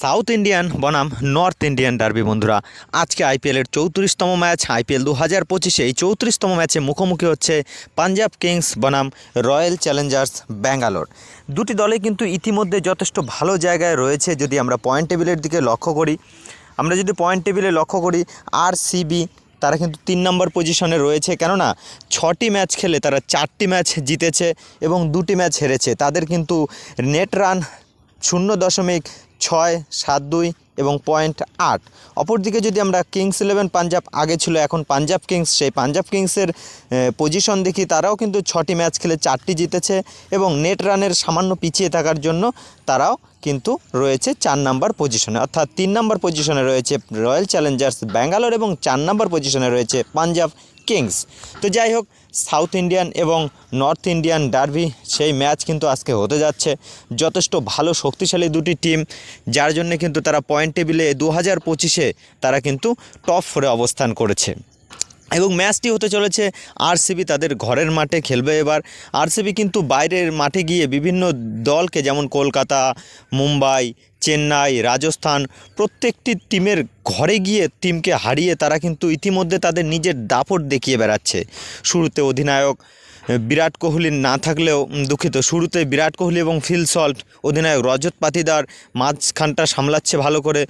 South Indian বনাম north Indian derby, বন্ধুরা। আজকে আইপিএলের চৌত্রিশতম ম্যাচ, আইপিএল দু হাজার পঁচিশে এই চৌত্রিশতম ম্যাচে মুখোমুখি হচ্ছে পাঞ্জাব কিংস বনাম রয়্যাল চ্যালেঞ্জার্স, ব্যাঙ্গালোর। দুটি দলে কিন্তু ইতিমধ্যে যথেষ্ট ভালো জায়গায় রয়েছে যদি আমরা পয়েন্ট টেবিলের দিকে লক্ষ্য করি। আমরা যদি পয়েন্ট টেবিলে লক্ষ্য করি আর সিবি তারা কিন্তু তিন নম্বর পজিশনে রয়েছে। কেননা, ছটি ম্যাচ খেলে তারা চারটি ম্যাচ জিতেছে এবং দুটি ম্যাচ হেরেছে। তাদের কিন্তু নেট রান শূন্য দশমিক ছয়, সাত, দুই এবং পয়েন্ট আট। অপরদিকে যদি আমরা কিংস ইলেভেন, পাঞ্জাব, আগে ছিল, এখন পাঞ্জাব কিংস, সেই পাঞ্জাব কিংসের পজিশন দেখি তারাও কিন্তু ছটি ম্যাচ খেলে চারটি জিতেছে এবং নেট রানের সামান্য পিছিয়ে থাকার জন্য তারাও কিন্তু রয়েছে চার নাম্বার পজিশনে অর্থাৎ তিন নাম্বার পজিশনে রয়েছে রয়্যাল চ্যালেঞ্জার্স ব্যাঙ্গালোর এবং চার নাম্বার পজিশনে রয়েছে পাঞ্জাব কিংস। তো যাই হোক সাউথ ইন্ডিয়ান এবং নর্থ ইন্ডিয়ান ডার্বি সেই ম্যাচ কিন্তু আজকে হতে যাচ্ছে। যথেষ্ট ভালো, শক্তিশালী দুটি টিম যার জন্য কিন্তু তারা পয়েন্ট টেবিলে দু হাজার পঁচিশে তারা কিন্তু টপ ফোরে অবস্থান করেছে। এবং ম্যাচটি হতে চলেছে আরসিবি তাদের ঘরের মাঠে খেলবে এবার। আরসিবি কিন্তু বাইরের মাঠে গিয়ে বিভিন্ন দলকে যেমন কলকাতা, মুম্বাই, চেন্নাই, রাজস্থান প্রত্যেকটি টিমের ঘরে গিয়ে টিমকে হারিয়ে তারা কিন্তু ইতিমধ্যে তাদের নিজের দাপট দেখিয়ে বেড়াচ্ছে। শুরুতে অধিনায়ক বিরাট কোহলি না থাকলেও দুঃখিত। শুরুতে বিরাট কোহলি এবং ফিল সল্ট অধিনায়ক রজত পাতিদার মাঝখানটা সামলাচ্ছে ভালো করে।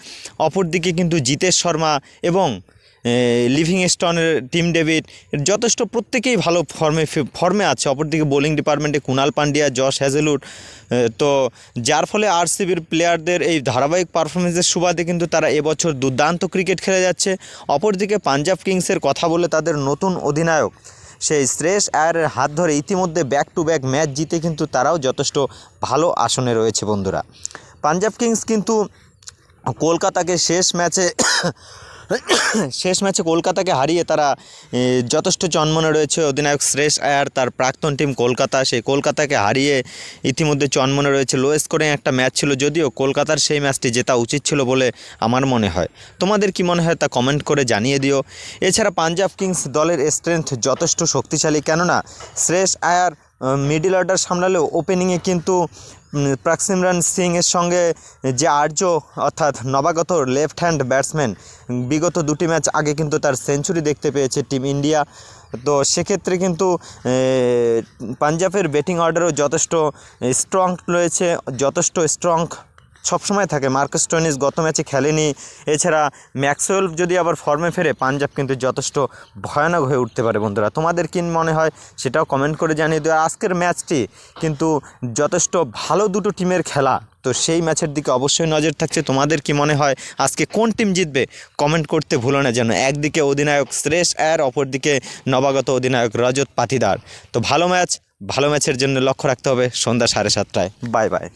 অপরদিকে কিন্তু জিতেশ শর্মা এবং লিভিং স্টনের টিম ডেভিড যথেষ্ট প্রত্যেকেই ভালো ফর্মে ফর্মে আছে। অপরদিকে বোলিং ডিপার্টমেন্টে কুনাল পান্ডিয়া, জশ হ্যাজেলুড তো যার ফলে আরসিবির প্লেয়ারদের এই ধারাবাহিক পারফরমেন্সের সুবাদে কিন্তু তারা এবছর দুর্দান্ত ক্রিকেট খেলে যাচ্ছে। অপরদিকে পাঞ্জাব কিংসের কথা বলে তাদের নতুন অধিনায়ক সেই শ্রেষ আয়ারের হাত ধরে ইতিমধ্যে ব্যাক টু ব্যাক ম্যাচ জিতে কিন্তু তারাও যথেষ্ট ভালো আসনে রয়েছে বন্ধুরা। পাঞ্জাব কিংস কিন্তু কলকাতাকে শেষ ম্যাচে শেষ ম্যাচে কলকাতাকে হারিয়ে তারা যথেষ্ট চনমনে রয়েছে। অধিনায়ক শ্রেয়স আয়ার তার প্রাক্তন টিম কলকাতা, সেই কলকাতাকে হারিয়ে ইতিমধ্যে চনমনে রয়েছে। লো স্কোরিং একটা ম্যাচ ছিল, যদিও কলকাতার সেই ম্যাচটি জেতা উচিত ছিল বলে আমার মনে হয়। তোমাদের কি মনে হয় তা কমেন্ট করে জানিয়ে দিও। এছাড়া পাঞ্জাব কিংস দলের স্ট্রেংথ যথেষ্ট শক্তিশালী, কেননা শ্রেয়স আয়ার মিডিল অর্ডার সামলালেও ওপেনিংয়ে কিন্তু প্রাকসিমরান সিংয়ের সঙ্গে যে আর্য অর্থাৎ নবাগত লেফট হ্যান্ড ব্যাটসম্যান বিগত দুটি ম্যাচ আগে কিন্তু তার সেঞ্চুরি দেখতে পেয়েছে টিম ইন্ডিয়া তো সেক্ষেত্রে কিন্তু পাঞ্জাবের ব্যাটিং অর্ডারও যথেষ্ট স্ট্রং রয়েছে, যথেষ্ট স্ট্রং সবসময় থাকে। মার্কাস টোনিস গত ম্যাচে খেলেনি। এছাড়া ম্যাক্সওয়েল যদি আবার ফর্মে ফেরে, পাঞ্জাব কিন্তু যথেষ্ট ভয়ানক হয়ে উঠতে পারে বন্ধুরা। তোমাদের কি মনে হয় সেটাও কমেন্ট করে জানিয়ে দিও। আর আজকের ম্যাচটি কিন্তু যথেষ্ট ভালো দুটো টিমের খেলা। তো সেই ম্যাচের দিকে অবশ্যই নজর থাকছে। তোমাদের কি মনে হয় আজকে কোন টিম জিতবে? কমেন্ট করতে ভুলো না যেন। একদিকে অধিনায়ক শ্রেয়স আয়ার অপরদিকে নবাগত অধিনায়ক রজত পাতিদার। তো ভালো ম্যাচ, ভালো ম্যাচের জন্য লক্ষ্য রাখতে হবে সন্ধ্যা সাড়ে সাতটায়। Bye bye